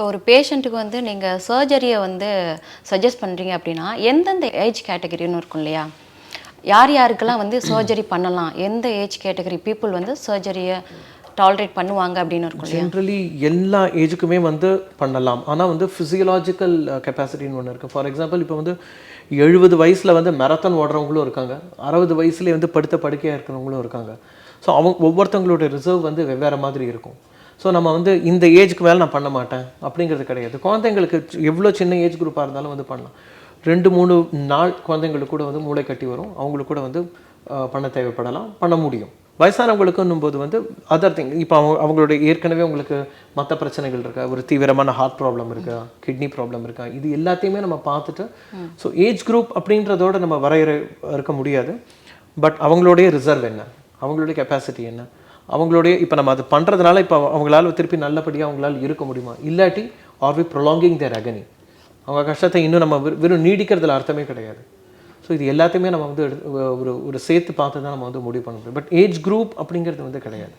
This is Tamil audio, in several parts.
இப்போ ஒரு பேஷண்ட்டுக்கு வந்து நீங்கள் சர்ஜரியை வந்து சஜஸ்ட் பண்ணுறீங்க அப்படின்னா எந்தெந்த ஏஜ் கேட்டகரின்னு இருக்கும் இல்லையா? யார் யாருக்கெல்லாம் வந்து சர்ஜரி பண்ணலாம்? எந்த ஏஜ் கேட்டகரி பீப்புள் வந்து சர்ஜரியை டாலரேட் பண்ணுவாங்க அப்படின்னு இருக்கும் ஜென்ரலி எல்லா ஏஜுக்குமே வந்து பண்ணலாம். ஆனால் வந்து ஃபிசியலாஜிக்கல் கெப்பாசிட்டின்னு ஒன்று இருக்குது ஃபார் எக்ஸாம்பிள் இப்போ வந்து எழுபது வயசில் வந்து மேரத்தான் ஓடுறவங்களும் இருக்காங்க. அறுபது வயசுலேயே வந்து படுத்த படுக்கையாக இருக்கிறவங்களும் இருக்காங்க. ஸோ அவங்க ஒவ்வொருத்தவங்களோட ரிசர்வ் வந்து வெவ்வேறு மாதிரி இருக்கும். ஸோ நம்ம வந்து இந்த ஏஜ்க்கு மேலே நான் பண்ண மாட்டேன். அப்படிங்கிறது கிடையாது. குழந்தைங்களுக்கு எவ்வளோ சின்ன ஏஜ் குரூப்பாக இருந்தாலும் வந்து பண்ணலாம். ரெண்டு மூணு நாள் குழந்தைங்களுக்கு கூட வந்து மூளை கட்டி வரும். அவங்களுக்கு கூட வந்து பண்ண தேவைப்படலாம். பண்ண முடியும். வயசானவங்களுக்குன்னும் போது வந்து அதர் திங் இப்போ அவங்க அவங்களுடைய ஏற்கனவே உங்களுக்கு மற்ற பிரச்சனைகள் இருக்கா? ஒரு தீவிரமான ஹார்ட் ப்ராப்ளம் இருக்கா? கிட்னி ப்ராப்ளம் இருக்கா? இது எல்லாத்தையுமே நம்ம பார்த்துட்டு ஸோ ஏஜ் குரூப் அப்படின்றதோட நம்ம வரையறை இருக்க முடியாது. பட் அவங்களுடைய ரிசர்வ் என்ன? அவங்களுடைய கெப்பாசிட்டி என்ன? அவங்களுடைய இப்போ நம்ம அது பண்ணுறதுனால இப்போ அவங்களால திருப்பி நல்லபடியாக அவங்களால இருக்க முடியுமா? இல்லாட்டி are we prolonging their agony அவங்க கஷ்டத்தை இன்னும் நம்ம வெறு- வெறும் நீடிக்கிறதுல அர்த்தமே கிடையாது. ஸோ இது எல்லாத்தையுமே நம்ம வந்து ஒரு ஒரு சேர்த்து பார்த்து தான் நம்ம வந்து முடிவு பண்ண முடியும். பட் ஏஜ் குரூப் அப்படிங்கிறது வந்து கிடையாது.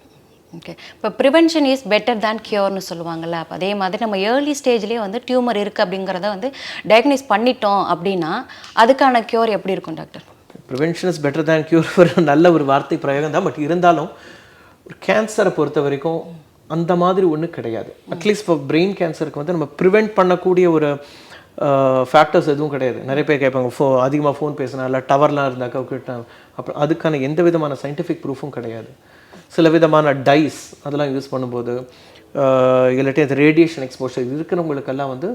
ஓகே இப்போ ப்ரிவென்ஷன் இஸ் பெட்டர் தேன் கியூர்னு சொல்லுவாங்கல்ல. அப்போ அதே மாதிரி நம்ம ஏர்லி ஸ்டேஜ்லேயே வந்து டியூமர் இருக்குது அப்படிங்கிறத வந்து டயக்னைஸ் பண்ணிட்டோம் அப்படின்னா அதுக்கான கியூர் எப்படி இருக்கும் doctor prevention is better than cure ஒரு நல்ல ஒரு வார்த்தை பிரயோகம் தான் பட் இருந்தாலும் கேன்சரை பொறுத்த வரைக்கும் அந்த மாதிரி ஒன்றும் கிடையாது. அட்லீஸ்ட் ஃபார் பிரெயின் கேன்சருக்கு வந்து நம்ம ப்ரிவெண்ட் பண்ணக்கூடிய ஒரு ஃபேக்டர்ஸ் எதுவும் கிடையாது. நிறைய பேர் கேட்பாங்க ஃபோ அதிகமாக ஃபோன் பேசினா இல்லை டவர்லாம் இருந்தாக்கா கிட்ட அப்புறம் அதுக்கான எந்த விதமான சயின்டிஃபிக் ப்ரூஃபும் கிடையாது. சில விதமான டைஸ் அதெல்லாம் யூஸ் பண்ணும்போது இல்லாட்டி அது ரேடியேஷன் எக்ஸ்போஷர் இருக்கிறவங்களுக்கெல்லாம் வந்து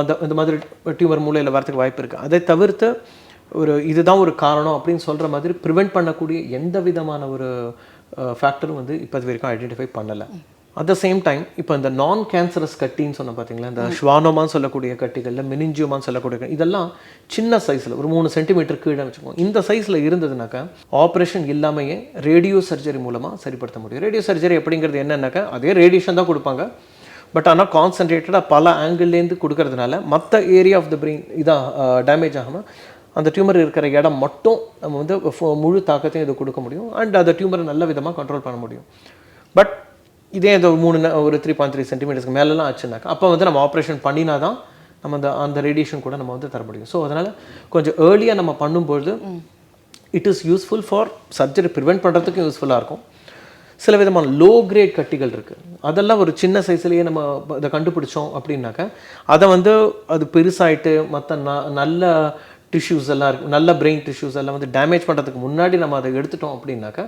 அந்த இந்த மாதிரி டியூமர் மூலையில் வரத்துக்கு வாய்ப்பு இருக்குது அதை தவிர்த்து ஒரு இதுதான் ஒரு காரணம் அப்படின்னு சொல்கிற மாதிரி ப்ரிவெண்ட் பண்ணக்கூடிய எந்த விதமான ஒரு ஃபேக்டரும் வந்து இப்போ வரைக்கும் ஐடென்டிஃபை பண்ணலை. அட் த சேம் டைம் இப்போ இந்த நான் கேன்சரஸ் கட்டின்னு சொன்ன பார்த்தீங்களா இந்த ஸ்வானோமான்னு சொல்லக்கூடிய கட்டிகளில் மினிஞ்சியோமான்னு சொல்லக்கூடிய இதெல்லாம் சின்ன சைஸில் ஒரு மூணு சென்டிமீட்டர் கீழே வச்சுக்கோங்க. இந்த சைஸில் இருந்ததுனாக்கா ஆப்ரேஷன் இல்லாமையே ரேடியோ சர்ஜரி மூலமாக சரிப்படுத்த முடியும். ரேடியோ சர்ஜரி அப்படிங்கிறது என்னன்னாக்கா அதே ரேடியேஷன் தான் கொடுப்பாங்க. பட் ஆனால் கான்சன்ட்ரேட்டடாக பல ஆங்கிள்லேருந்து கொடுக்கறதுனால மற்ற ஏரியா ஆஃப் த பிரெயின் இதாக டேமேஜ் ஆகாமல் அந்த டியூமர் இருக்கிற இடம் மட்டும் நம்ம வந்து முழு தாக்கத்தையும் இது கொடுக்க முடியும். அண்ட் அந்த டியூமரை நல்ல விதமாக கண்ட்ரோல் பண்ண முடியும். பட் இதே இந்த மூணு ஒரு த்ரீ பாயிண்ட் த்ரீ சென்டிமீட்டர்ஸ்க்கு மேலெலாம் ஆச்சுனாக்கா அப்போ வந்து நம்ம ஆப்ரேஷன் பண்ணினா தான் நம்ம அந்த அந்த ரேடியேஷன் கூட நம்ம வந்து தர முடியும். ஸோ அதனால் கொஞ்சம் ஏர்லியாக நம்ம பண்ணும்பொழுது it is useful for surgery prevent பண்ணுறதுக்கும் யூஸ்ஃபுல்லாக இருக்கும். சில விதமான லோ கிரேட் கட்டிகள் இருக்குது அதெல்லாம் ஒரு சின்ன சைஸ்லேயே நம்ம இதை கண்டுபிடிச்சோம் அப்படின்னாக்கா அதை வந்து அது பெருசாயிட்டு மற்ற ந நல்ல டிஷ்யூஸ் எல்லாம் இருக்கு. நல்ல பிரெயின் டிஷ்யூஸ் எல்லாம் வந்து டேமேஜ் பண்ணுறதுக்கு முன்னாடி நம்ம அதை எடுத்துட்டோம் அப்படின்னாக்கா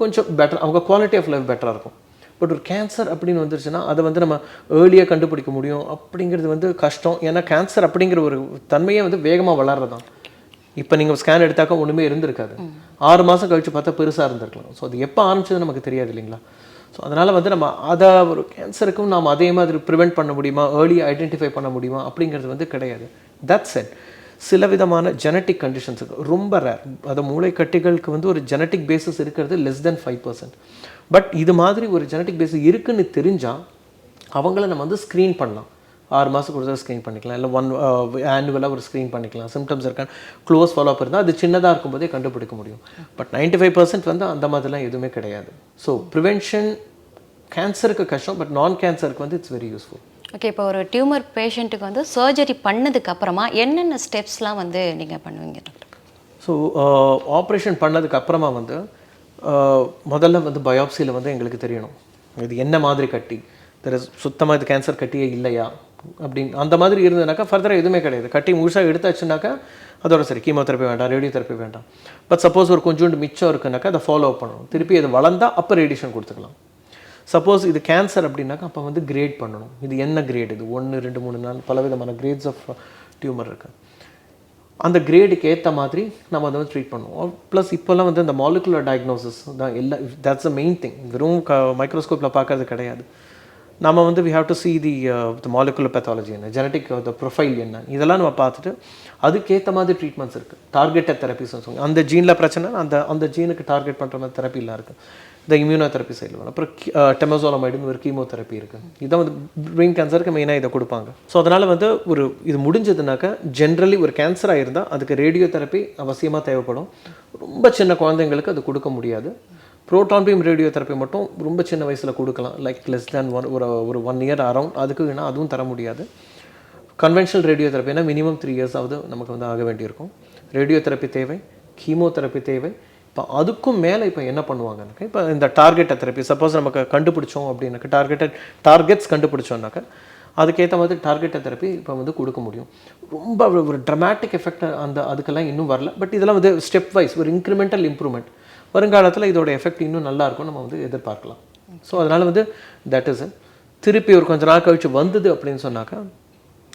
கொஞ்சம் பெட்டர் அவங்க குவாலிட்டி ஆஃப் லைஃப் பெட்டராக இருக்கும். பட் ஒரு கேன்சர் அப்படின்னு வந்துருச்சுன்னா அதை வந்து நம்ம ஏர்லியாக கண்டுபிடிக்க முடியும். அப்படிங்கிறது வந்து கஷ்டம். ஏன்னா கேன்சர் அப்படிங்கிற ஒரு தன்மையே வந்து வேகமாக வளர்றதான் இப்போ நீங்கள் ஸ்கேன் எடுத்தாக்கா ஒன்றுமே இருந்திருக்காது. ஆறு மாதம் கழிச்சு பார்த்தா பெருசாக இருந்திருக்கலாம். ஸோ அது எப்போ ஆரம்பிச்சது நமக்கு தெரியாது இல்லைங்களா? ஸோ அதனால் வந்து நம்ம அதை ஒரு கேன்சருக்கும் நாம் அதே மாதிரி ப்ரிவெண்ட் பண்ண முடியுமா? ஏர்லி ஐடென்டிஃபை பண்ண முடியுமா? அப்படிங்கிறது வந்து கிடையாது. தட் செட் சில விதமான ஜெனட்டிக் கண்டிஷன்ஸ் இருக்குது ரொம்ப ரேர் அது மூளைக்கட்டிகளுக்கு வந்து ஒரு ஜெனட்டிக் பேசிஸ் இருக்கிறது less than five percent but இது மாதிரி ஒரு ஜெனட்டிக் பேசிஸ் இருக்குன்னு தெரிஞ்சால் அவங்கள நம்ம வந்து ஸ்க்ரீன் பண்ணலாம். ஆறு மாதம் ஒரு தடவை ஸ்க்ரீன் பண்ணிக்கலாம். இல்லை ஒன் ஆனுவலாக ஒரு ஸ்க்ரீன் பண்ணிக்கலாம். சிம்டம்ஸ் இருக்கான்னு க்ளோஸ் ஃபாலோ அப் இருந்தால் அது சின்னதாக இருக்கும்போதே கண்டுபிடிக்க முடியும். பட் 95% ஃபைவ் பர்சன்ட் வந்து அந்த மாதிரிலாம் எதுவுமே கிடையாது. ஸோ ப்ரிவென்ஷன் கேன்சருக்கு கஷ்டம் பட் நான் கேன்சருக்கு வந்து இட்ஸ் வெரி யூஸ்ஃபுல் ஓகே இப்போ ஒரு டியூமர் பேஷண்ட்டுக்கு வந்து சர்ஜரி பண்ணதுக்கு அப்புறமா என்னென்ன ஸ்டெப்ஸ்லாம் வந்து நீங்கள் பண்ணுவீங்க டாக்டர் ஸோ ஆப்ரேஷன் பண்ணதுக்கு அப்புறமா வந்து uh, முதல்ல வந்து பயோப்சியில் வந்து எங்களுக்கு தெரியணும். இது என்ன மாதிரி கட்டி? தெரு சுத்தமாக இது கேன்சர் கட்டியே இல்லையா? அப்படின்னு அந்த மாதிரி இருந்ததுனாக்கா ஃபர்தராக எதுவுமே கிடையாது. கட்டி முழுசாக எடுத்தாச்சுனாக்கா அதோட சரி கீமோதெரப்பி வேண்டாம் ரேடியோ தெரப்பி வேண்டாம். பட் சப்போஸ் ஒரு கொஞ்சோண்டு மிச்சம் இருக்குனாக்கா அதை ஃபாலோ பண்ணணும். திருப்பி அது வளர்ந்தால் அப்போ ரேடியேஷன் கொடுத்துக்கலாம். சப்போஸ் இது கேன்சர் அப்படின்னாக்கா அப்போ வந்து கிரேட் பண்ணணும். இது என்ன கிரேட் இது ஒன்று ரெண்டு மூணு நாள் பலவிதமான கிரேட்ஸ் ஆஃப் டியூமர் இருக்குது அந்த கிரேடுக்கு ஏற்ற மாதிரி நம்ம அதை வந்து ட்ரீட் பண்ணுவோம். ப்ளஸ் இப்போல்லாம் வந்து இந்த மாலிகுலர் டயக்னோசிஸ் தான் எல்லா தட்ஸ் அ மெயின் திங் வெறும் க மைக்ரோஸ்கோப்பில் பார்க்கறது கிடையாது. நம்ம வந்து we have to see the the molecular pathology என்ன ஜெனட்டிக் த ப்ரொஃபைல் என்ன இதெல்லாம் நம்ம பார்த்துட்டு அதுக்கேற்ற மாதிரி ட்ரீட்மெண்ட்ஸ் இருக்குது டார்கெட்டட் தெரப்பிஸ்னு சொல்லுவாங்க அந்த ஜீனில் பிரச்சனை அந்த அந்த ஜீனுக்கு டார்கெட் பண்ணுற மாதிரி தெரப்பிலாம் இருக்குது இந்த இம்யூனோதெரப்பி சைடில் வரும். அப்புறம் டெமசோலமைடுன்னு ஒரு கீமோதெரப்பி இருக்குது இதுதான் வந்து பிரெயின் கேன்சருக்கு மெயினாக இதை கொடுப்பாங்க. ஸோ அதனால் வந்து ஒரு இது முடிஞ்சதுனாக்கா ஜென்ரலி ஒரு கேன்சராக இருந்தால் அதுக்கு ரேடியோ தெரப்பி அவசியமாக தேவைப்படும். ரொம்ப சின்ன குழந்தைங்களுக்கு அது கொடுக்க முடியாது. ப்ரோட்டான் பீம் ரேடியோ தெரப்பி மட்டும் ரொம்ப சின்ன வயசில் கொடுக்கலாம். லைக் லெஸ் தேன் ஒன் ஒரு ஒரு ஒன் இயர் அரௌண்ட் அதுக்கு வேணால் அதுவும் தர முடியாது. கன்வென்ஷனல் ரேடியோ தெரப்பினா மினிமம் த்ரீ இயர்ஸ் ஆகுது நமக்கு வந்து ஆக வேண்டியிருக்கும். ரேடியோ தெரப்பி தேவை கீமோதெரப்பி தேவை இப்போ அதுக்கும் மேலே இப்போ என்ன பண்ணுவாங்கனாக்கா இப்போ இந்த டார்கெட்டை தெரப்பி சப்போஸ் நமக்கு கண்டுபிடிச்சோம் அப்படின்னாக்கா டார்கெட்டட் டார்கெட்ஸ் கண்டுபிடிச்சோம்னாக்கா அதுக்கேற்ற மாதிரி டார்கெட்டை தெரப்பி இப்போ வந்து கொடுக்க முடியும். ரொம்ப ஒரு- ட்ரமாட்டிக் எஃபெக்ட் அந்த அதுக்கெல்லாம் இன்னும் வரல. பட் இதெல்லாம் வந்து ஸ்டெப் வைஸ் ஒரு இன்க்ரிமெண்டல் இம்ப்ரூவ்மெண்ட் வருங்காலத்தில் இதோட எஃபெக்ட் இன்னும் நல்லா இருக்கும் நம்ம வந்து எதிர்பார்க்கலாம். ஸோ அதனால் வந்து தட் இஸ் திருப்பி ஒரு கொஞ்சம் நாள் கழிச்சு வந்தது அப்படின்னு சொன்னாக்கா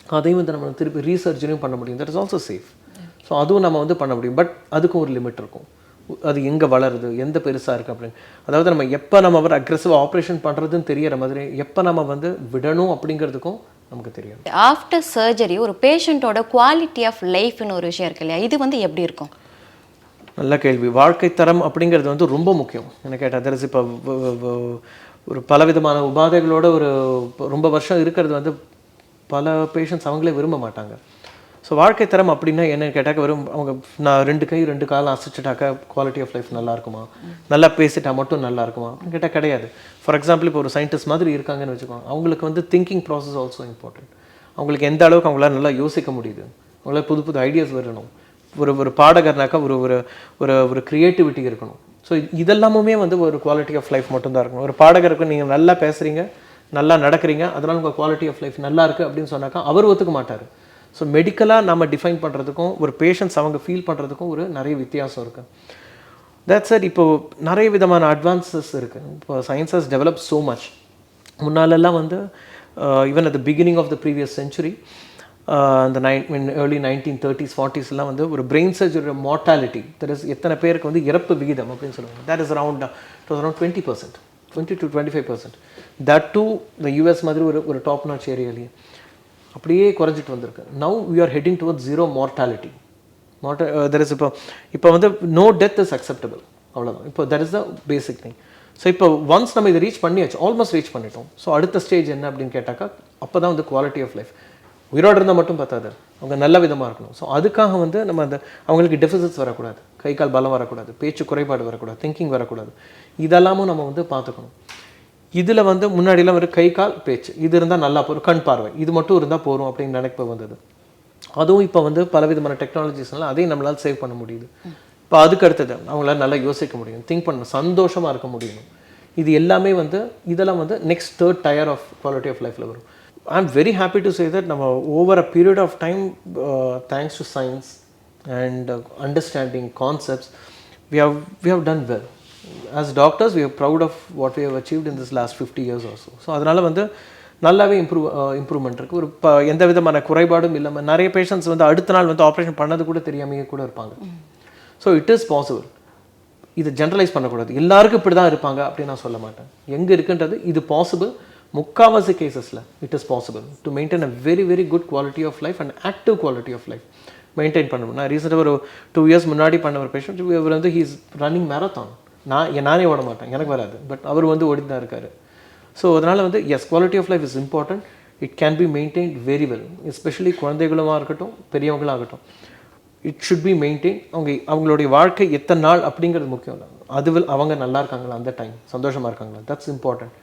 அதையும் வந்து நம்ம திருப்பி ரீசர்ஜனையும் பண்ண முடியும். That is also safe so அதுவும் நம்ம வந்து பண்ண முடியும். பட் அதுக்கும் ஒரு லிமிட் இருக்கும். அது எங்கே வளருது எந்த பெருசாக இருக்குது அப்படின்னு. அதாவது நம்ம எப்போ நம்ம அவர் அக்ரெசிவாக ஆப்ரேஷன் பண்ணுறதுன்னு தெரியற மாதிரி எப்போ நம்ம வந்து விடணும் அப்படிங்கிறதுக்கும் நமக்கு தெரியும். ஆஃப்டர் சர்ஜரி ஒரு பேஷண்ட்டோட குவாலிட்டி ஆஃப் லைஃப்னு ஒரு விஷயம் இருக்கு இல்லையா? இது வந்து எப்படி இருக்கும்? நல்ல கேள்வி. வாழ்க்கை தரம் அப்படிங்கிறது வந்து ரொம்ப முக்கியம். என்ன கேட்டால் தரிசி இப்போ ஒரு பலவிதமான உபாதைகளோட ஒரு ரொம்ப வருஷம் இருக்கிறது வந்து பல பேஷண்ட்ஸ் அவங்களே விரும்ப மாட்டாங்க. ஸோ வாழ்க்கை தரம் அப்படின்னா என்னன்னு கேட்டாக்க வெறும் அவங்க நான் ரெண்டு கை ரெண்டு காலம் அசைச்சிட்டாக்கா குவாலிட்டி ஆஃப் லைஃப் நல்லா இருக்குமா நல்லா பேசிட்டா மட்டும் நல்லா இருக்குமா அப்படின்னு கேட்டால் கிடையாது. ஃபார் எக்ஸாம்பிள் இப்போ ஒரு சயின்டிஸ்ட் மாதிரி இருக்காங்கன்னு வச்சுக்கோங்க. அவங்களுக்கு வந்து திங்கிங் ப்ராசஸ் ஆல்சோ இம்பார்ட்டன்ட் அவங்களுக்கு எந்த அளவுக்கு அவங்களால நல்லா யோசிக்க முடியுது? அவங்களால புது புது ஐடியாஸ் வரணும். ஒரு ஒரு பாடகர்னாக்கா ஒரு ஒரு ஒரு ஒரு க்ரியேட்டிவிட்டி இருக்கணும். ஸோ இதெல்லாமுமே வந்து ஒரு குவாலிட்டி ஆஃப் லைஃப் மட்டும்தான் இருக்கணும். ஒரு பாடகருக்கு நீங்கள் நல்லா பேசுகிறீங்க நல்லா நடக்கிறீங்க அதனால் உங்கள் குவாலிட்டி ஆஃப் லைஃப் நல்லா இருக்குது அப்படின்னு சொன்னாக்கா அவர் ஒத்துக்க மாட்டார். ஸோ மெடிக்கலாக நம்ம டிஃபைன் பண்ணுறதுக்கும் ஒரு பேஷண்ட்ஸ் அவங்க ஃபீல் பண்ணுறதுக்கும் ஒரு நிறைய வித்தியாசம் இருக்குது தட் சார் இப்போ நிறைய விதமான அட்வான்சஸ் இருக்குது இப்போ science has develop so much முன்னாலெல்லாம் வந்து even at the beginning of the previous century அந்த nine mean early nineteen thirties ஃபார்ட்டிஸ்லாம் வந்து ஒரு பிரெயின் சர்ஜரியோட மார்ட்டாலிட்டி தட் இஸ் எத்தனை பேருக்கு வந்து இறப்பு விகிதம் அப்படின்னு சொல்லுவாங்க. That is around it was around twenty percent twenty to twenty five percent that too இந்த யூஎஸ் மாதிரி ஒரு ஒரு டாப் நாட் ஏரியாலேயே அப்படியே குறைஞ்சிட்டு வந்திருக்கு. Now we are heading toward zero mortality மார்ட்ட there is இப்போ இப்போ வந்து நோ டெத் இஸ் அக்செப்டபிள் அவ்வளோதான் இப்போ there is the basic thing so இப்போ ஒன்ஸ் நம்ம இதை ரீச் பண்ணியாச்சு ஆல்மோஸ்ட் ரீச் பண்ணிட்டோம். ஸோ அடுத்த ஸ்டேஜ் என்ன அப்படின்னு கேட்டாக்கா அப்போ தான் வந்து குவாலிட்டி ஆஃப் லைஃப் உயிரோடு இருந்தால் மட்டும் பார்த்தாது. அவங்க நல்ல விதமாக இருக்கணும். ஸோ அதுக்காக வந்து நம்ம அந்த அவங்களுக்கு டெஃபிசிட்ஸ் வரக்கூடாது. கை கால் பலம் வரக்கூடாது. பேச்சு குறைபாடு வரக்கூடாது. திங்கிங் வரக்கூடாது. இதெல்லாமும் நம்ம வந்து பார்த்துக்கணும். இதில் வந்து முன்னாடிலாம் ஒரு கை கால் பேச்சு. இது இருந்தால் நல்லா போகும் கண் பார்வை. இது மட்டும் இருந்தால் போகும் அப்படின்னு நினைப்பு வந்தது. அதுவும் இப்போ வந்து பலவிதமான டெக்னாலஜிஸ்னால அதையும் நம்மளால் சேவ் பண்ண முடியுது. இப்போ அதுக்கு அடுத்தது அவங்களால நல்லா யோசிக்க முடியும். திங்க் பண்ண சந்தோஷமாக இருக்க முடியும். இது எல்லாமே வந்து இதெல்லாம் வந்து next third tier of quality of லைஃப்பில் வரும். I am very happy to say that நம்ம over a period of time thanks to science and understanding concepts we have we have done well as doctors we proud of what we have achieved in this last fifty years also so அதனால் வந்து நல்லாவே இம்ப்ரூவ் இம்ப்ரூவ்மெண்ட் இருக்குது ஒரு இப்போ எந்த விதமான குறைபாடும் இல்லாமல் நிறைய பேஷண்ட்ஸ் வந்து அடுத்த நாள் வந்து ஆப்ரேஷன் பண்ணது கூட தெரியாமையே கூட இருப்பாங்க. ஸோ இட் இஸ் பாசிபிள் இது ஜென்ரலைஸ் பண்ணக்கூடாது. எல்லாருக்கும் இப்படி தான் இருப்பாங்க அப்படின்னு நான் சொல்ல மாட்டேன். எங்கே இருக்குன்றது இது பாசிபிள் முக்காவாசி கேசஸில் it is possible to maintain a very very good quality of life and active quality of life maintain பண்ணணும் நான் ரீசெண்டாக ஒரு டூ இயர்ஸ் முன்னாடி பண்ண ஒரு பேஷண்ட் இவர் வந்து ஹீஸ் ரன்னிங் மேரத்தான் நான் நானே ஓட மாட்டேன். எனக்கு வராது. பட் அவர் வந்து ஓடி தான் இருக்கார். ஸோ அதனால் வந்து as quality of life is important it can be maintain very well especially குழந்தைகளுமாக இருக்கட்டும் பெரியவங்களாகட்டும் இட் ஷுட் பி மெயின்டைன் அவங்க அவங்களுடைய வாழ்க்கை எத்தனை நாள் அப்படிங்கிறது முக்கியம் இல்லை. அதுவில் அவங்க நல்லா இருக்காங்களா? அந்த டைம் சந்தோஷமாக இருக்காங்களா? That's important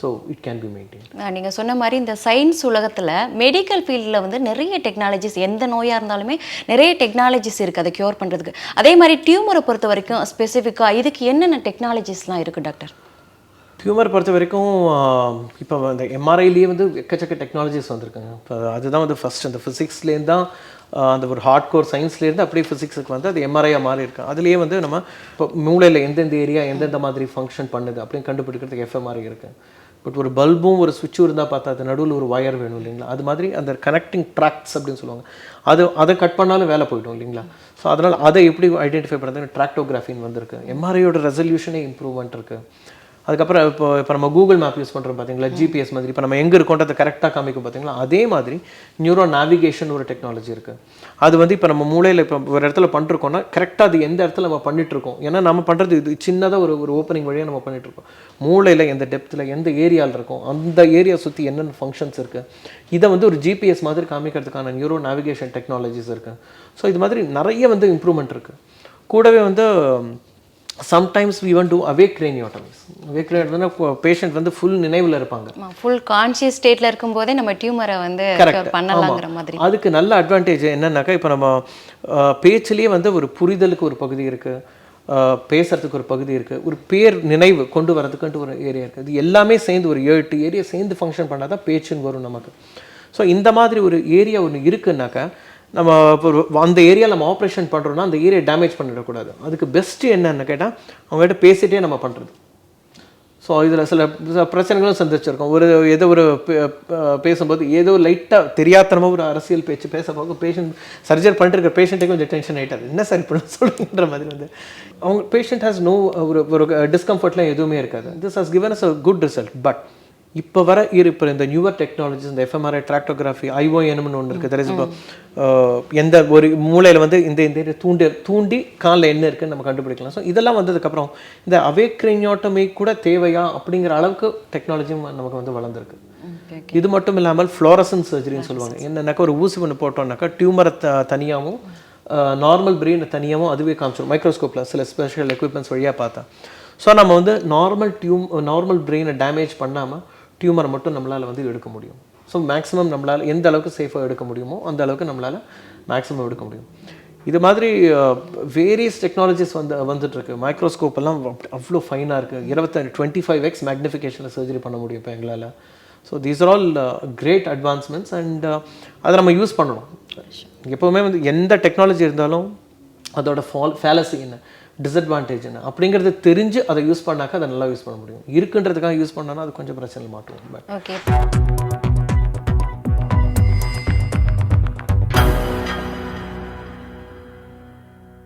so it can be maintain நீங்கள் சொன்ன மாதிரி இந்த சயின்ஸ் உலகத்தில் மெடிக்கல் ஃபீல்டில் வந்து நிறைய டெக்னாலஜிஸ் எந்த நோயாக இருந்தாலுமே நிறைய டெக்னாலஜிஸ் இருக்குது அதை க்யூர் பண்ணுறதுக்கு அதே மாதிரி டியூமரை பொறுத்த வரைக்கும் ஸ்பெசிஃபிக்காக இதுக்கு என்னென்ன டெக்னாலஜிஸ்லாம் இருக்குது டாக்டர் டியூமர் பொறுத்த வரைக்கும் இப்போ அந்த எம்ஆர்ஐலேயே வந்து எக்கச்சக்க டெக்னாலஜிஸ் வந்திருக்குங்க. இப்போ அதுதான் வந்து ஃபஸ்ட் அந்த ஃபிசிக்ஸ்லேருந்து தான் அந்த ஒரு ஹார்ட் கோர் சயின்ஸ்லேருந்து அப்படியே ஃபிசிக்ஸுக்கு வந்து அது எம்ஆர்ஐயாக மாறி இருக்கு அதுலேயே வந்து நம்ம இப்போ மூளையில் எந்தெந்த ஏரியா எந்தெந்த மாதிரி ஃபங்க்ஷன் பண்ணுது அப்படின்னு கண்டுபிடிக்கிறதுக்கு எஃப்எம்ஆர்ஐ இருக்கு. பட் ஒரு பல்பும் ஒரு சுவிட்சும் இருந்தால் பார்த்தா அது நடுவில் ஒரு ஒயர் வேணும் இல்லைங்களா? அது மாதிரி அந்த கனெக்டிங் ட்ராக்ஸ் அப்படின்னு சொல்லுவாங்க. அது அதை கட் பண்ணாலும் வேலை போயிடும் இல்லைங்களா? ஸோ அதனால் அதை எப்படி ஐடென்டிஃபை பண்ணுறதுன்னு ட்ராக்டோகிராஃபின்னு வந்திருக்கு. எம்ஆர்ஐயோட ரெசல்யூஷனே இம்ப்ரூவ்மெண்ட் இருக்குது அதுக்கப்புறம் இப்போ இப்போ நம்ம கூகுள் மேப் யூஸ் பண்ணுறோம் பார்த்தீங்களா ஜிபிஎஸ் மாதிரி. இப்போ நம்ம எங்கே இருக்கோன்றதை கரெக்டாக காமிக்கும் பார்த்தீங்களா அதே மாதிரி நியூரோ நேவிகேஷன் ஒரு டெக்னாலஜி இருக்குது அது வந்து இப்போ நம்ம மூளையில் இப்போ ஒரு இடத்துல பண்ணிருக்கோம்னா கரெக்டாக அது எந்த இடத்துல நம்ம பண்ணிட்டு இருக்கோம் ஏன்னா நம்ம பண்ணுறது இது சின்னதாக ஒரு ஒரு ஓப்பனிங் வழியாக நம்ம பண்ணிட்டு இருக்கோம் மூளையில் எந்த டெப்த்தில் எந்த ஏரியாவில் இருக்கும்? அந்த ஏரியா சுற்றி என்னென்ன ஃபங்க்ஷன்ஸ் இருக்குது இதை வந்து ஒரு ஜிபிஎஸ் மாதிரி காமிக்கிறதுக்கான நியூரோ நேவிகேஷன் டெக்னாலஜிஸ் இருக்குது ஸோ இது மாதிரி நிறைய வந்து இம்ப்ரூவ்மெண்ட் இருக்குது கூடவே வந்து sometimes we want to awake craniotomies awake craniotomy patient வந்து ஃபுல் நினைவில் இருப்பாங்க. ஃபுல் கான்ஷியஸ் ஸ்டேட்ல இருக்கும்போதே நம்ம டியூமரை வந்து. பண்ணலாங்கிற. மாதிரி. அதுக்கு நல்ல அட்வான்டேஜ் என்னன்னாக்கா இப்போ நம்ம பேச்சிலேயே வந்து ஒரு புரிதலுக்கு ஒரு பகுதி இருக்கு. அஹ், பேசுறதுக்கு ஒரு பகுதி இருக்கு. ஒரு பேர் நினைவு கொண்டு வரதுக்குன்ட்டு ஒரு ஏரியா இருக்குது இது எல்லாமே சேர்ந்து ஒரு ஏழு எட்டு ஏரியா சேர்ந்து ஃபங்க்ஷன் பண்ணால் தான் பேச்சுன்னு வரும் நமக்கு. ஸோ இந்த மாதிரி ஒரு ஏரியா ஒன்று இருக்குன்னாக்கா நம்ம இப்போ அந்த ஏரியாவில் நம்ம ஆப்ரேஷன் பண்ணுறோம்னா அந்த ஏரியா டேமேஜ் பண்ணிடக்கூடாது. அதுக்கு பெஸ்ட்டு என்னென்னு கேட்டால் அவங்ககிட்ட பேசிகிட்டே நம்ம பண்ணுறது ஸோ இதில் சில பிரச்சனைகளும் சந்திச்சிருக்கோம். ஒரு ஏதோ ஒரு பேசும்போது ஏதோ லைட்டாக தெரியாத்தனமாக ஒரு அரசியல் பேச்சு பேச போக பேஷண்ட் சர்ஜரி பண்ணிட்டு இருக்க பேஷண்ட்டே கொஞ்சம் டென்ஷன் ஆகிட்டாரு என்ன சார் இப்படி சொல்லுங்கிற மாதிரி வந்து. அவங்க பேஷண்ட் ஹாஸ் நோ ஒரு ஒரு டிஸ்கம்ஃபர்ட்லாம் எதுவுமே இருக்காது. This has given us a good result but இப்போ வர இப்போ இந்த நியூவர் டெக்னாலஜிஸ் இந்த எஃப்எம்ஆர்ஐ ட்ராக்டோகிராஃபி ஐஓஎன்எம்னு ஒன்று இருக்குது அஹ், எந்த ஒரு மூளையில் வந்து இந்த இந்த தூண்டி தூண்டி காலில் என்ன இருக்குன்னு நம்ம கண்டுபிடிக்கலாம். ஸோ இதெல்லாம் வந்ததுக்கப்புறம் இந்த அவேக்ரினியோட்டமி கூட தேவையா அப்படிங்கிற அளவுக்கு டெக்னாலஜியும் நமக்கு வந்து வளர்ந்துருக்கு. இது மட்டும் இல்லாமல் ஃப்ளோரசன் சர்ஜரின்னு சொல்லுவாங்க. என்னன்னாக்கா ஒரு ஊசி ஒன்று போட்டோம்னாக்கா டியூமரை த தனியாகவும் நார்மல் பிரெயினை தனியாகவும் அதுவே காமிச்சிடும் மைக்ரோஸ்கோப்பில் சில ஸ்பெஷல் எக்யூப்மெண்ட்ஸ் வழியாக பார்த்தா. ஸோ நம்ம வந்து நார்மல் டியூம் நார்மல் பிரெயினை டேமேஜ் பண்ணாமல் டியூமரை மட்டும் நம்மளால் வந்து எடுக்க முடியும். ஸோ மேக்ஸிமம் நம்மளால் எந்த அளவுக்கு சேஃபாக எடுக்க முடியுமோ அந்த அளவுக்கு நம்மளால் மேக்ஸிமம் எடுக்க முடியும். இது மாதிரி வேரியஸ் டெக்னாலஜிஸ் வந்து வந்துட்டுருக்கு. மைக்ரோஸ்கோப் எல்லாம் அவ்வளோ ஃபைனாக இருக்குது இருபத்தஞ்சு டுவெண்ட்டி ஃபைவ் எக்ஸ் மேக்னிஃபிகேஷனில் சர்ஜரி பண்ண முடியும் இப்போ எங்களால். So these are all great advancements and அதை நம்ம யூஸ் பண்ணணும். எப்போவுமே வந்து எந்த டெக்னாலஜி இருந்தாலும் அதோட ஃபால் ஃபேலசி என்ன? டிஸ்அட்வான்டேஜ் என்ன? அப்படிங்கிறது தெரிஞ்சு அதை யூஸ் பண்ணாக்க அதை நல்லா யூஸ் பண்ண முடியும். இருக்குன்றதுக்காக யூஸ் பண்ணோன்னா அது கொஞ்சம் பிரச்சனை மாட்டுவோம். But okay